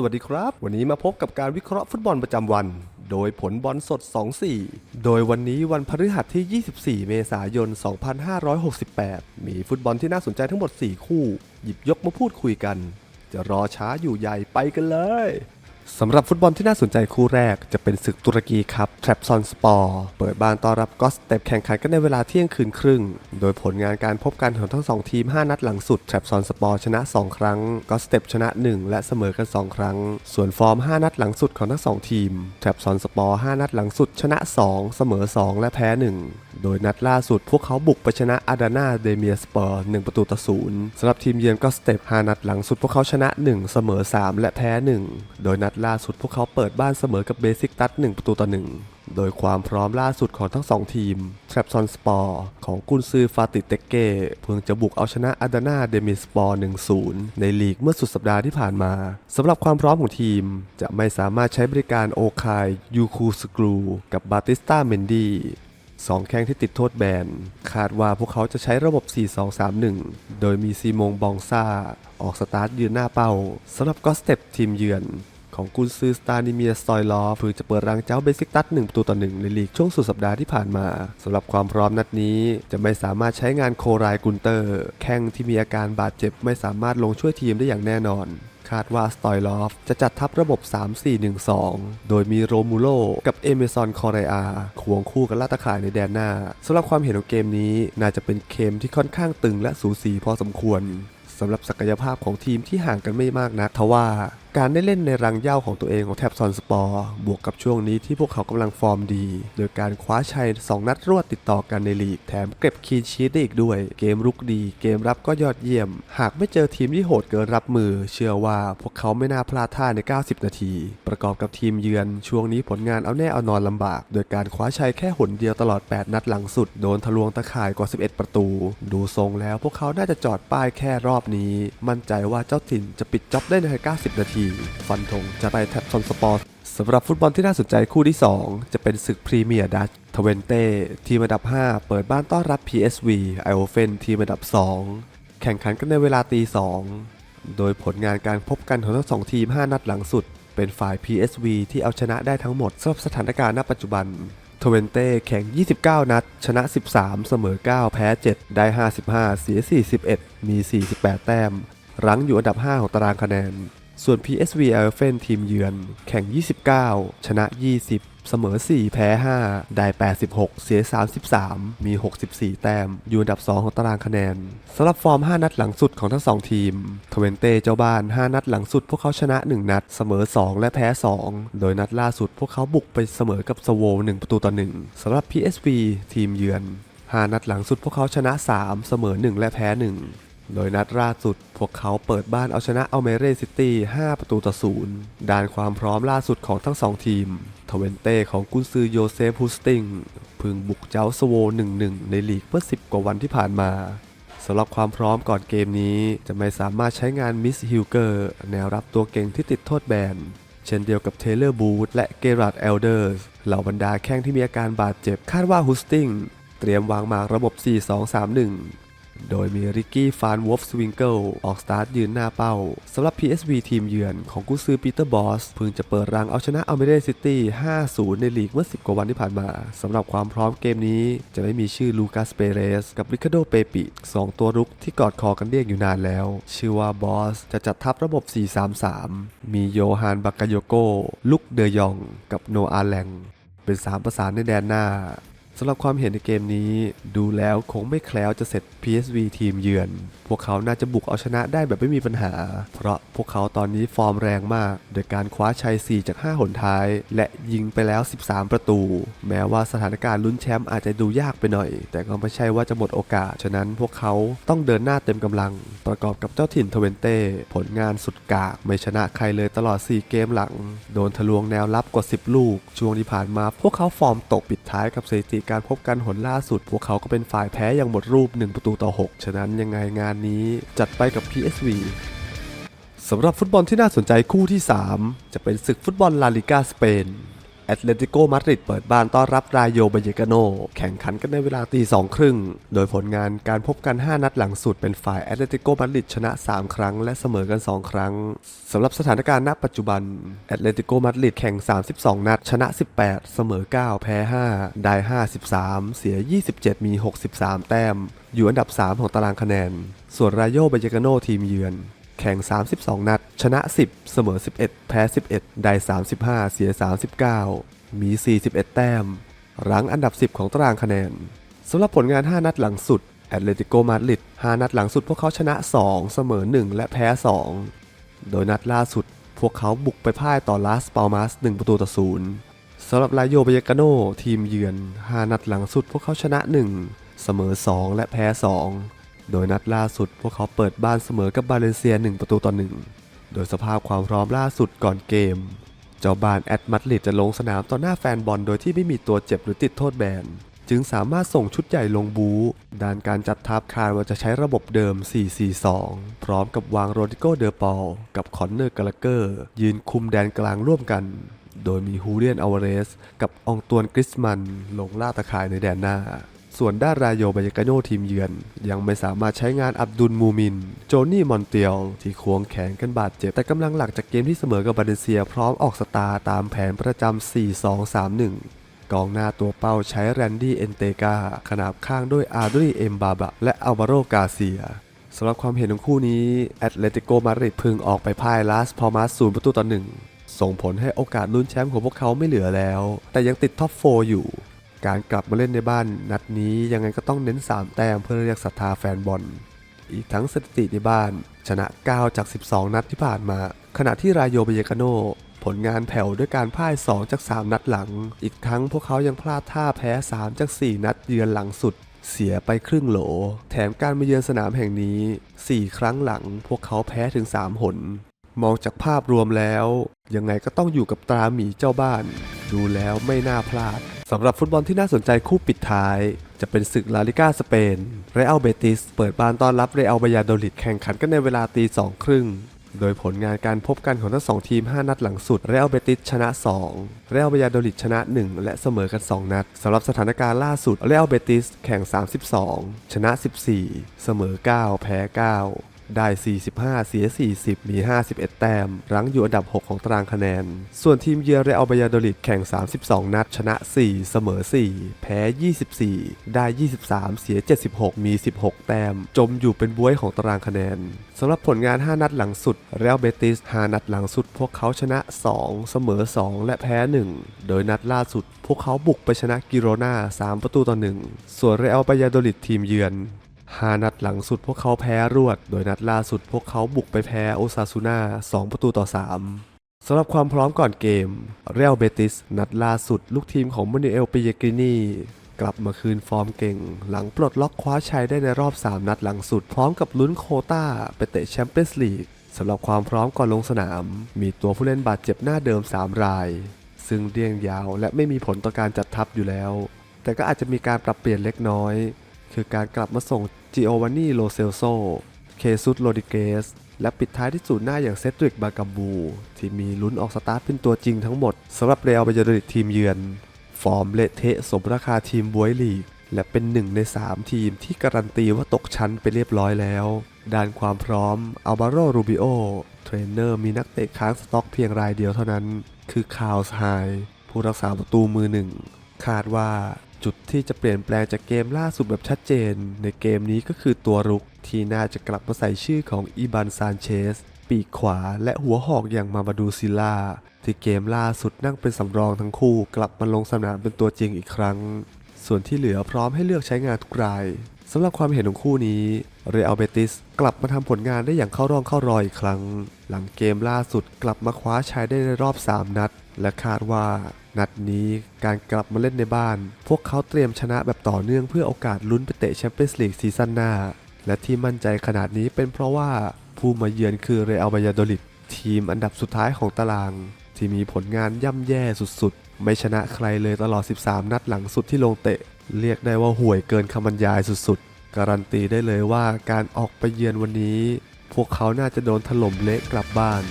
สวัสดีครับ วันนี้มาพบกับการวิเคราะห์ฟุตบอลประจำวัน โดยผลบอลสด 2-4 โดยวันนี้วันพฤหัสที่ 24 เมษายน 2568 มีฟุตบอลที่น่าสนใจทั้งหมด 4 คู่ หยิบยกมาพูดคุยกัน จะรอช้าอยู่ใหญ่ไปกันเลย สำหรับฟุตบอลที่น่าสนใจคู่แรกจะเป็นศึกตุรกีครับแทรปซอนสปอร์เปิดบ้านต้อนรับกอสเตปแข่งขันกันในเวลาเที่ยงคืนครึ่ง โดยผลงานการพบกันของทั้งสองทีม 5 นัดหลังสุดแทรปซอนสปอร์ชนะ 2 ครั้งกอสเตปชนะ 1 และเสมอกัน 2 ครั้ง ส่วนฟอร์ม 5 นัดหลังสุดของทั้งสองทีมแทรปซอนสปอร์5นัดหลังสุดชนะ 2 เสมอ 2 และแพ้ 1 โดยนัดล่าสุดพวกเขาบุกไปชนะอาดานาเดเมียสปอร์1ประตูต่อศูนย์สำหรับทีมเยือนก็สเตป5นัดหลังสุดพวกเขาชนะ 1 เสมอ 3 และแพ้ 1 โดยนัดล่าสุดพวกเขาเปิดบ้านเสมอกับเบสิกตัส1ประตูต่อ 1โดยความพร้อมล่าสุดของทั้ง2ทีมทร a ปซอนสปอร์ของกุนซือฟาติเตเก้เพิ่งจะบุกเอาชนะอาดานาเดมิสปอร์ 1-0 ในลีกเมื่อสุดสัปดาห์ที่ผ่านมาสำหรับความพร้อมของทีมจะไม่สามารถใช้บริการโอคายยูคูสกรูกับบาติสตาเมนดี สองแข้งที่ติดโทษแบน คาดว่าพวกเขาจะใช้ระบบ 4-2-3-1 โดยมีซีมงบองซาออกสตาร์ทยืนหน้าเป้าสำหรับก็สเต็ปทีมเยือน ของกุนซือสตานิเมียสตอยลอฟเพิ่งจะเปิดรังเจ้าเบสิกตัส1ประตูต่อ1ในลีกช่วงสุดสัปดาห์ที่ผ่านมาสำหรับความพร้อมนัดนี้จะไม่สามารถใช้งานโครายกุนเตอร์ แข้งที่มีอาการบาดเจ็บไม่สามารถลงช่วยทีมได้อย่างแน่นอนคาดว่าสตอยลอฟจะจัดทัพระบบ 3-4-1-2 โดยมีโรมูโลกับเอเมซอนคอร์เรอาควงคู่กันลาตะข่ายในแดนหน้าสำหรับความเห็นของเกมนี้น่าจะเป็นเกมที่ค่อนข้างตึงและสูสีพอสมควรสำหรับศักยภาพของทีมที่ห่างกันไม่มากนักทว่า การได้เล่นในรังเหย้าของตัวเองของแท็บซอนสปอร์บวกกับช่วงนี้ที่พวกเขากำลังฟอร์มดี โดยการคว้าชัย 2 นัดรวดติดต่อกันในลีก แถมเก็บคีนชีตได้อีกด้วย เกมรุกดี เกมรับก็ยอดเยี่ยม หากไม่เจอทีมที่โหดเกินรับมือ เชื่อว่าพวกเขาไม่น่าพลาดท่าใน 90 นาที ประกอบกับทีมเยือน ช่วงนี้ผลงานเอาแน่เอานอนลำบาก โดยการคว้าชัยแค่หนเดียวตลอด 8 นัดหลังสุดโดนทะลวงตะข่ายกว่า 11 ประตู ดูทรงแล้วพวกเขาน่าจะจอดป้ายแค่รอบนี้ มั่นใจว่าเจ้าถิ่นจะปิดจ็อบได้ใน 90 นาทีฟันธงจะไปแท็บซอนสปอร์ตสำหรับฟุตบอลที่น่าสนใจคู่ที่ 2 จะเป็นศึกพรีเมียร์ดัชทเวนเต้ทีมอันดับ 5 เปิดบ้านต้อนรับ PSV ไอโอเฟนทีมอันดับ 2 แข่งขันกันในเวลาตี 2 โดยผลงานการพบกันของทั้งสองทีม 5 นัดหลังสุด เป็นฝ่าย PSV ที่เอาชนะได้ทั้งหมดสำหรับสถานการณ์ณปัจจุบันทเวนเต้แข่ง 29 นัด ชนะ 13 เสมอ 9 แพ้ 7 ได้ 55 เสีย 41 มี 48 แต้ม รั้งอยู่อันดับ 5 ของตารางคะแนน ส่วน PSV e l p h a n ทีมเยือน แข่ง 29 ชนะ 20 เสมอ 4 แพ้ 5 ได้ 86 เสีย 33 มี 64 แต้ม อยู่อันดับ 2 ของตารางคะแนนสำหรับฟอร์ม 5 นัดหลังสุดของทั้ง 2 ทีมทเวนเต้เจ้าบ้าน 5 นัดหลังสุด พวกเขาชนะ 1 นัด เสมอ 2 และแพ้ 2 โดยนัดล่าสุดพวกเขาบุกไปเสมอกับสโว1ประตูต่อ1สำหรับ PSV ทีมเยือน 5 นัดหลังสุดพวกเขาชนะ 3 เสมอ 1 และแพ้ 1 โดยนัดล่าสุด พวกเขาเปิดบ้านเอาชนะอเมเรซิตี้ 5 ประตูต่อศูนย์ด้านความพร้อมล่าสุดของทั้งสองทีม ทเวนเต้ของกุนซือโยเซฟฮูสติงพึงบุกเจ้าสโว 1-1 ในลีกเมื่อ 10 กว่าวันที่ผ่านมาสำหรับความพร้อมก่อนเกมนี้จะไม่สามารถใช้งานมิสฮิลเกอร์แนวรับตัวเก่งที่ติดโทษแบน เช่นเดียวกับเทเลอร์บูธและเกราดเอลเดอร์สเหล่าบรรดาแข้งที่มีอาการบาดเจ็บคาดว่าฮูสติงเตรียมวางหมากระบบ 4-2-3-1 โดยมีริกกี้ฟานวอฟสวิงเกิลออกสตาร์ทยืนหน้าเป้าสำหรับ PSV ทีมเยือนของกุซือปีเตอร์บอสเพิ่งจะเปิดรังเอาชนะอัลเมเดซิตี้ 5-0 ในลีกเมื่อ 10 กว่าวันที่ผ่านมาสำหรับความพร้อมเกมนี้จะไม่มีชื่อลูกัสเปเรสกับริคาโดเปปิสองตัวรุกที่กอดคอกันเรียกอยู่นานแล้ว ชื่อว่าบอสจะจัดทัพระบบ 4-3-3 มีโยฮานบากาโยโกลุกเดยอง กับโนอาแลงเป็นสามประสานในแดนหน้า สำหรับความเห็นในเกมนี้ดูแล้วคงไม่แคล้วจะเสร็จ PSV ทีมเยือน พวกเขาน่าจะบุกเอาชนะได้แบบไม่มีปัญหา เพราะพวกเขาตอนนี้ฟอร์มแรงมาก โดยการคว้าชัย 4 จาก 5 หนท้าย และยิงไปแล้ว 13 ประตู แม้ว่าสถานการณ์ลุ้นแชมป์อาจจะดูยากไปหน่อย แต่ก็ไม่ใช่ว่าจะหมดโอกาส ฉะนั้นพวกเขาต้องเดินหน้าเต็มกำลัง ประกอบกับเจ้าถิ่นทเวนเต้ผลงานสุดกากไม่ชนะใครเลยตลอด 4 เกมหลัง โดนทะลวงแนวรับกว่า 10 ลูก ช่วงที่ผ่านมาพวกเขาฟอร์มตกปิดท้ายกับสถิติการพบกันหนล่าสุด พวกเขาก็เป็นฝ่ายแพ้อย่างหมดรูป 1 ประตูต่อ 6 ฉะนั้นยังไงงานนี้จัดไปกับ PSV สำหรับฟุตบอลที่น่าสนใจคู่ที่ 3 จะเป็นศึกฟุตบอลลาลิกาสเปน แอตเลติโกมาดริดเปิดบ้านต้อนรับรายโยเบเยกาโน แข่งขันกันในเวลาตีสองครึ่ง โดยผลงานการพบกัน 5 นัดหลังสุดเป็นฝ่ายแอตเลติโกมาดริดชนะ 3 ครั้ง และเสมอกัน 2 ครั้งสำหรับสถานการณ์ณปัจจุบันแอตเลติโกมาดริดแข่ง 32 นัด ชนะ 18 เสมอ 9 แพ้ 5 ได้ 53 เสีย 27 มี 63 แต้ม อยู่อันดับ 3 ของตารางคะแนน ส่วนรายโยเบเยกาโนทีมเยือน แข่ง 32 นัด ชนะ 10 เสมอ 11 แพ้ 11 ได้ 35 เสีย 39 มี 41 แต้ม รั้งอันดับ 10 ของตารางคะแนนสำหรับผลงาน 5 นัดหลังสุดแอตเลติโกมาดริด5นัดหลังสุดพวกเขาชนะ 2 เสมอ 1 และแพ้ 2 โดยนัดล่าสุด พวกเขาบุกไปพ่ายต่อลาสปาลมาส 1 ประตูต่อ0สำหรับลาโยเบยกาโนทีมเยือน 5 นัดหลังสุดพวกเขาชนะ 1 เสมอ 2 และแพ้ 2 โดยนัดล่าสุดพวกเขาเปิดบ้านเสมอกับบาเลนเซีย 1 ประตูต่อ 1 โดยสภาพความพร้อมล่าสุดก่อนเกม เจ้าบ้านแอตมาดริดจะลงสนามต่อหน้าแฟนบอลโดยที่ไม่มีตัวเจ็บหรือติดโทษแบน จึงสามารถส่งชุดใหญ่ลงบูด้านการจัดทัพคาดว่าจะใช้ระบบเดิม 4-4-2 พร้อมกับวางโรดิโกเดอปอลกับคอนเนอร์กาลเกอร์ ยืนคุมแดนกลางร่วมกัน โดยมีฮูเลียนอวาเรส กับอองตวนกริสมันลงล่าตะข่ายในแดนหน้า ส่วนด้านรายโยบายกาโนทีมเยือน ยังไม่สามารถใช้งานอับดุลมูมิน โจนี่มอนเตียลที่ควงแขนกันบาดเจ็บ แต่กำลังหลักจากเกมที่เสมอกับบาเลเซียพร้อมออกสตาร์ตามแผนประจำ 4-2-3-1กองหน้าตัวเป้าใช้แรนดี้เอนเตกาขนาบข้างด้วยอาร์ดรีเอมบาบะและอัลวาโรกาเซียสำหรับความเห็นของคู่นี้แอตเลติโกมาดริดพึงออกไปพ่ายลาสพอมาสศูนย์ประตูต่อหนึ่งส่งผลให้โอกาสลุ้นแชมป์ของพวกเขาไม่เหลือแล้ว แต่ยังติดท็อปโฟอยู่ การกลับมาเล่นในบ้านนัดนี้ยังไงก็ต้องเน้น 3 แต้มเพื่อเรียกศรัทธาแฟนบอล อีกทั้งสถิติในบ้าน ชนะ 9 จาก 12 นัดที่ผ่านมา ขณะที่รายโยเบเยกาโนผลงานแผ่วด้วยการพ่าย 2 จาก 3 นัดหลัง อีกทั้งพวกเขายังพลาดท่าแพ้ 3 จาก 4 นัดเยือนหลังสุด เสียไปครึ่งโหล แถมการมาเยือนสนามแห่งนี้ 4 ครั้งหลัง พวกเขาแพ้ถึง 3 หน มองจากภาพรวมแล้ว ยังไงก็ต้องอยู่กับตราหมีเจ้าบ้าน ดูแล้วไม่น่าพลาด สำหรับฟุตบอลที่น่าสนใจคู่ปิดท้าย จะเป็นศึกลาลิก้าสเปน เรอัลเบติสเปิดบ้านต้อนรับเรอัลบายาโดลิดแข่งขันกันในเวลาตีสองครึ่ง โดยผลงานการพบกันของทั้งสองทีม 5 นัดหลังสุด เรอัลเบติสชนะ 2 เรอัลบายาโดลิดชนะ 1 และเสมอกัน 2 นัดสำหรับสถานการณ์ล่าสุด เรอัลเบติสแข่ง 32 ชนะ 14 เสมอ 9 แพ้ 9 ได้ 45 เสีย 40 มี 51 แต้ม รั้งอยู่อันดับ 6 ของตารางคะแนน ส่วนทีมเยือนเรอัลบายาโดลิดแข่ง 32 นัด ชนะ 4 เสมอ 4 แพ้ 24 ได้ 23 เสีย 76 มี 16 แต้ม จมอยู่เป็นบ้วยของตารางคะแนนสำหรับผลงาน 5 นัดหลังสุด เรอัลเบติส 5 นัดหลังสุด พวกเขาชนะ 2 เสมอ 2 และแพ้ 1 โดยนัดล่าสุด พวกเขาบุกไปชนะกิโรนา3 ประตูต่อ 1 ส่วนเรอัลบายาโดลิดทีมเยือน ห้านัดหลังสุดพวกเขาแพ้รวด โดยนัดล่าสุดพวกเขาบุกไปแพ้โอซาซูนา2ประตูต่อ 3สำหรับความพร้อมก่อนเกม เรอัลเบติสนัดล่าสุด ลูกทีมของมานูเอลปิเยกรินีกลับมาคืนฟอร์มเก่ง หลังปลดล็อกคว้าชัยได้ในรอบ 3 นัดหลังสุด พร้อมกับลุ้นโคต้าไปเตะแชมเปี้ยนส์ลีกสำหรับความพร้อมก่อนลงสนาม มีตัวผู้เล่นบาดเจ็บหน้าเดิม 3 ราย ซึ่งเรียงยาวและไม่มีผลต่อการจัดทัพอยู่แล้ว แต่ก็อาจจะมีการปรับเปลี่ยนเล็กน้อย คือการกลับมาส่งจิโอวานนี่โลเซลโซ เคซุสโรดิเกส และปิดท้ายที่ศูนหน้าอย่างเซตริกบากัมบู ที่มีลุ้นออกสตาร์ทเป็นตัวจริงทั้งหมดสำหรับเรอัลบายาโดลิดทีมเยือน ฟอร์มเละเทะสมราคาทีมบวยลีก และเป็นหนึ่งใน 3 ทีมที่การันตีว่าตกชั้นไปเรียบร้อยแล้ว ด้านความพร้อมอัลบาโรรูบิโอเทรนเนอร์มีนักเตะค้างสต็อกเพียงรายเดียวเท่านั้น คือคาร์ลส์ไฮผู้รักษาประตูมือหนึ่งคาดว่า จุดที่จะเปลี่ยนแปลงจากเกมล่าสุดแบบชัดเจน ในเกมนี้ก็คือตัวรุกที่น่าจะกลับมาใส่ชื่อของอีบันซานเชสปีกขวาและหัวหอกอย่างมาบาดูซิลล่า ที่เกมล่าสุดนั่งเป็นสำรองทั้งคู่กลับมาลงสนามเป็นตัวจริงอีกครั้ง ส่วนที่เหลือพร้อมให้เลือกใช้งานทุกรายสำหรับความเห็นของคู่นี้เรอัลเบติสกลับมาทำผลงานได้อย่างเข้าร่องเข้ารอยอีกครั้ง หลังเกมล่าสุดกลับมาคว้าชัยได้ในรอบ 3 นัด และคาดว่า นัดนี้การกลับมาเล่นในบ้าน พวกเขาเตรียมชนะแบบต่อเนื่องเพื่อโอกาสลุ้นไปเตะแชมเปี้ยนส์ลีกซีซั่นหน้า และที่มั่นใจขนาดนี้เป็นเพราะว่าผู้มาเยือนคือเรอัลบายาโดลิดทีมอันดับสุดท้ายของตาราง ที่มีผลงานย่ำแย่สุดๆ ไม่ชนะใครเลยตลอด 13 นัดหลังสุดที่ลงเตะ เรียกได้ว่าห่วยเกินคำบรรยายสุดๆ การันตีได้เลยว่าการออกไปเยือนวันนี้ พวกเขาน่าจะโดนถล่มเละกลับบ้าน